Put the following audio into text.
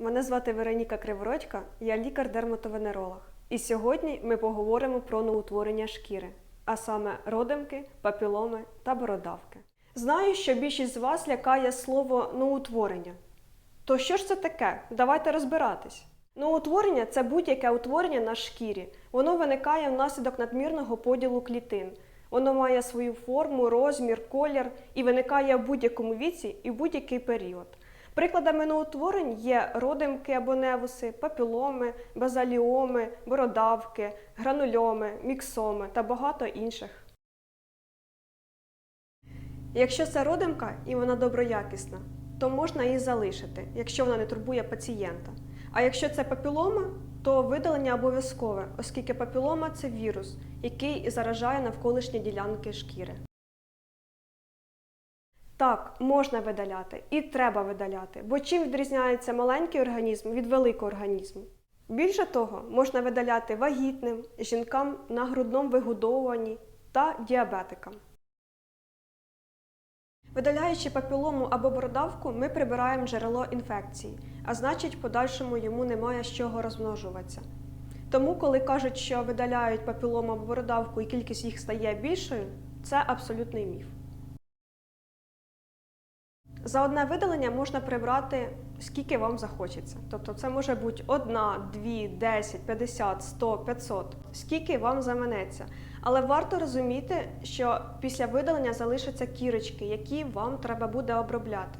Мене звати Вероніка Кривородька, я лікар-дерматовенеролог. І сьогодні ми поговоримо про новоутворення шкіри, а саме родимки, папіломи та бородавки. Знаю, що більшість з вас лякає слово новоутворення. То що ж це таке? Давайте розбиратись. Новоутворення це будь-яке утворення на шкірі. Воно виникає внаслідок надмірного поділу клітин. Воно має свою форму, розмір, колір і виникає в будь-якому віці і в будь-який період. Прикладами новоутворень є родимки або невуси, папіломи, базаліоми, бородавки, гранульоми, міксоми та багато інших. Якщо це родимка і вона доброякісна, то можна її залишити, якщо вона не турбує пацієнта. А якщо це папілома, то видалення обов'язкове, оскільки папілома це вірус, який заражає навколишні ділянки шкіри. Так, можна видаляти і треба видаляти, бо чим відрізняється маленький організм від великого організму? Більше того, можна видаляти вагітним, жінкам на грудному вигодовуванні та діабетикам. Видаляючи папілому або бородавку, ми прибираємо джерело інфекції, а значить, в подальшому йому немає з чого розмножуватися. Тому, коли кажуть, що видаляють папілому або бородавку і кількість їх стає більшою, це абсолютний міф. За одне видалення можна прибрати скільки вам захочеться. Тобто це може бути одна, дві, 10, 50, 100, 500, скільки вам заманеться. Але варто розуміти, що після видалення залишаться кірочки, які вам треба буде обробляти.